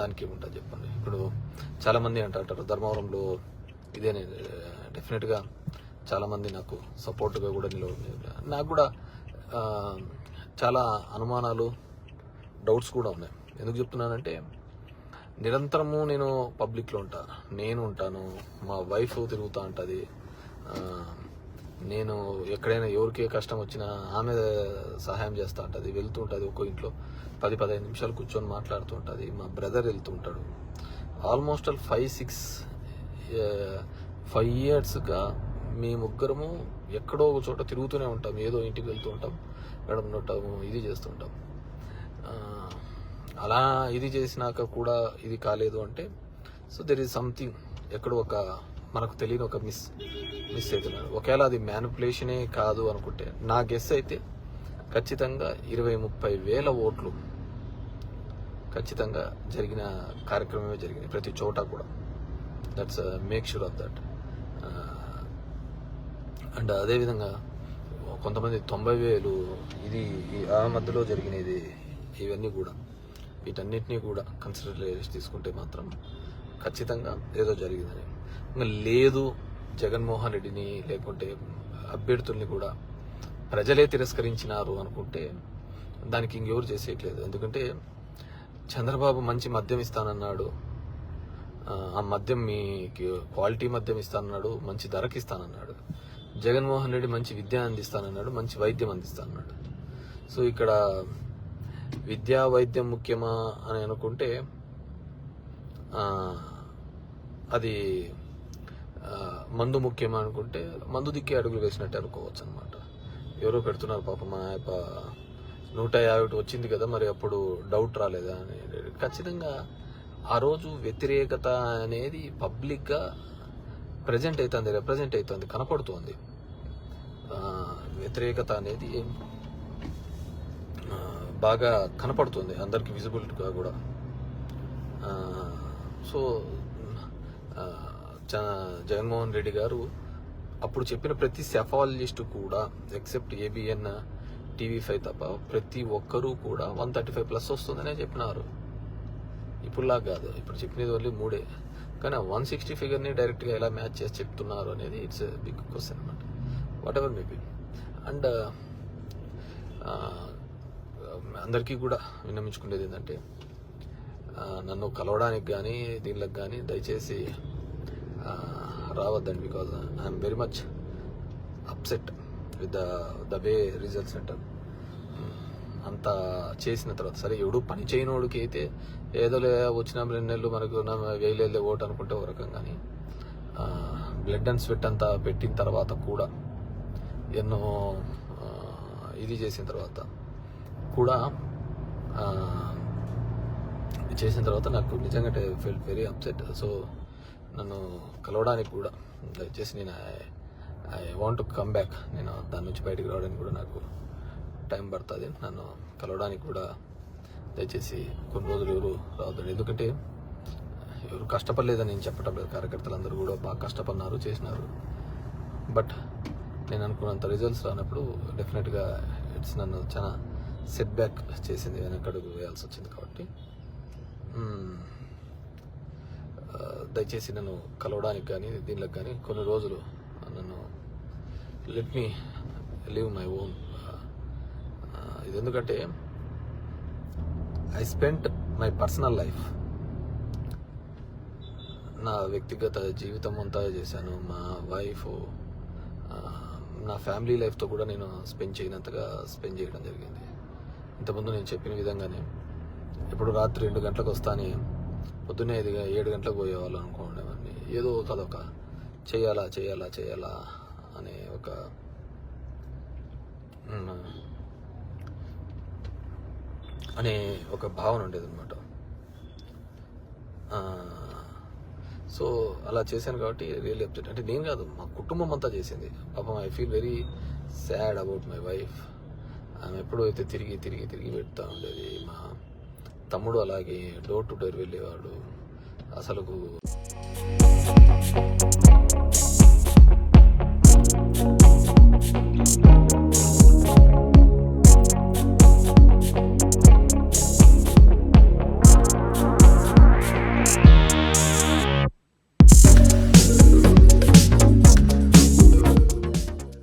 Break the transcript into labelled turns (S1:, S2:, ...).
S1: దానికి ఏముంటుంది చెప్పండి. ఇప్పుడు చాలామంది అంటారు ధర్మవరంలో ఇదే డెఫినెట్గా చాలామంది నాకు సపోర్ట్గా కూడా నిలవ నాకు కూడా చాలా అనుమానాలు డౌట్స్ కూడా ఉన్నాయి. ఎందుకు చెప్తున్నానంటే నిరంతరము నేను పబ్లిక్లో ఉంటా. నేను ఉంటాను మా వైఫ్ తిరుగుతూ ఉంటుంది నేను ఎక్కడైనా ఎవరికి ఏ కష్టం వచ్చినా ఆమె సహాయం చేస్తూ ఉంటుంది వెళ్తూ ఉంటుంది ఒక్కో ఇంట్లో. పది పదిహేను నిమిషాలు కూర్చొని మాట్లాడుతూ ఉంటుంది. మా బ్రదర్ వెళ్తూ ఉంటాడు. Almost all five six five ఇయర్స్గా మీ ముగ్గురము ఎక్కడో ఒక చోట తిరుగుతూనే ఉంటాం. ఏదో ఇంటికి వెళ్తూ ఉంటాం. మేడం ఉంటాము ఇది చేస్తుంటాం అలా ఇది చేసినాక కూడా ఇది కాలేదు అంటే సో దెర్ ఈజ్ సంథింగ్ ఎక్కడో ఒక మనకు తెలియని ఒక మిస్ మిస్ అవుతున్నారు ఒకవేళ అది మ్యానిపులేషనే కాదు అనుకుంటే నా గెస్ అయితే ఖచ్చితంగా ఇరవై ముప్పై వేల ఓట్లు ఖచ్చితంగా జరిగిన కార్యక్రమమే జరిగింది ప్రతి చోట కూడా. That's make sure of that and అదేవిధంగా కొంతమంది తొంభై వేలు ఇది ఆ మధ్యలో జరిగినది ఇవన్నీ కూడా వీటన్నిటినీ కూడా కన్సిడర్ చేసి తీసుకుంటే మాత్రం ఖచ్చితంగా ఏదో జరిగిందని. లేదు జగన్మోహన్ రెడ్డిని లేకుంటే అభ్యర్థుల్ని కూడా ప్రజలే తిరస్కరించినారు అనుకుంటే దానికి ఇంకెవరు చేసేయట్లేదు. ఎందుకంటే చంద్రబాబు మంచి మద్యం ఇస్తానన్నాడు. ఆ, మద్యం మీకు క్వాలిటీ మద్యం ఇస్తానన్నాడు మంచి ధరకి ఇస్తానన్నాడు. జగన్మోహన్ రెడ్డి మంచి విద్య అందిస్తానన్నాడు మంచి వైద్యం అందిస్తానన్నాడు. సో ఇక్కడ విద్యా వైద్యం ముఖ్యమా అని అనుకుంటే అది మందు ముఖ్యమా అనుకుంటే మందు దిక్కే అడుగులు వేసినట్టు అనుకోవచ్చు అనమాట ఎవరో పెడుతున్నారు పాప మా యొక్క నూట యాభై ఒకటి వచ్చింది కదా మరి అప్పుడు డౌట్ రాలేదా అని. ఖచ్చితంగా ఆ రోజు వ్యతిరేకత అనేది పబ్లిక్గా ప్రజెంట్ అవుతుంది రిప్రజెంట్ అవుతుంది కనపడుతోంది. వ్యతిరేకత అనేది బాగా కనపడుతుంది అందరికి విజిబిలిటీగా కూడా. సో జగన్మోహన్ రెడ్డి గారు అప్పుడు చెప్పిన ప్రతి సెఫాలజిస్ట్ కూడా ఎక్సెప్ట్ ఏబిఎన్ టీవీ ఫైవ్ తప్ప ప్రతి ఒక్కరూ కూడా వన్ థర్టీ ఫైవ్ ప్లస్ వస్తుందనే చెప్పినారు. ఇప్పుడులా కాదు. ఇప్పుడు చెప్పినది ఓన్లీ మూడే. కానీ వన్ సిక్స్టీ ఫిగర్ని డైరెక్ట్గా ఎలా మ్యాచ్ చేసి చెప్తున్నారు అనేది ఇట్స్ బిగ్ క్వశ్చన్ అనమాట వాట్ ఎవర్ మేబీ అండ్ అందరికీ కూడా విన్నమించుకునేది ఏంటంటే నన్ను కలవడానికి కానీ దీనిలకు కానీ దయచేసి రావద్దండి because I'm very much upset with the the way results centre అంత చేసిన తర్వాత సరే ఎవడు పని చేయనోడికి అయితే ఏదో వచ్చిన రెండు నెలలు మనకు నా వేయలేదు ఓటు అనుకుంటే ఒక రకం కానీ బ్లడ్ అండ్ స్వెట్ అంతా పెట్టిన తర్వాత కూడా ఎన్నో ఇది చేసిన తర్వాత కూడా చేసిన తర్వాత నాకు నిజంగా ఫీల్ వెరీ అప్సెట్ సో నన్ను కలవడానికి కూడా దయచేసి నేను ఐ వాంట్ కమ్ బ్యాక్ నేను దాని నుంచి బయటకు రావడానికి కూడా నాకు టైం పడుతుంది. నన్ను కలవడానికి కూడా దయచేసి కొన్ని రోజులు ఎవరు రావద్దండి. ఎందుకంటే ఎవరు కష్టపడలేదని నేను చెప్పటం లేదు. కార్యకర్తలు అందరూ కూడా బాగా కష్టపడినారు చేసినారు. బట్ నేను అనుకున్నంత రిజల్ట్స్ రానప్పుడు డెఫినెట్గా ఇట్స్ నన్ను చాలా సెట్ బ్యాక్ చేసింది. వెనకడుగు వేయాల్సి వచ్చింది కాబట్టి. దయచేసి నన్ను కలవడానికి కానీ దీనిలోకి కానీ కొన్ని రోజులు నన్ను let me live my own ఇది ఎందుకంటే I spent my personal life నా వ్యక్తిగత జీవితం అంతా చేశాను. మా వైఫ్ నా ఫ్యామిలీ లైఫ్తో కూడా నేను స్పెండ్ చేయనంతగా స్పెండ్ చేయడం జరిగింది. ఇంతకుముందు నేను చెప్పిన విధంగానే ఇప్పుడు రాత్రి రెండు గంటలకు వస్తాను పొద్దున్నే ఇది ఏడు గంటలకు పోయేవాళ్ళు అనుకోండి ఏదో కదొక చేయాలా చేయాలా చేయాలా అనే ఒక అనే ఒక భావన ఉండేది అనమాట సో అలా చేశాను కాబట్టి రియల్ అప్సెట్ అంటే నేను కాదు మా కుటుంబం అంతా చేసింది. పాపం I feel very sad about my wife. ఆమె ఎప్పుడూ అయితే తిరిగి తిరిగి తిరిగి పెడతా ఉండేది మా తమ్ముడు అలాగే డోర్ టు డోర్ వెళ్ళేవాడు. అసలు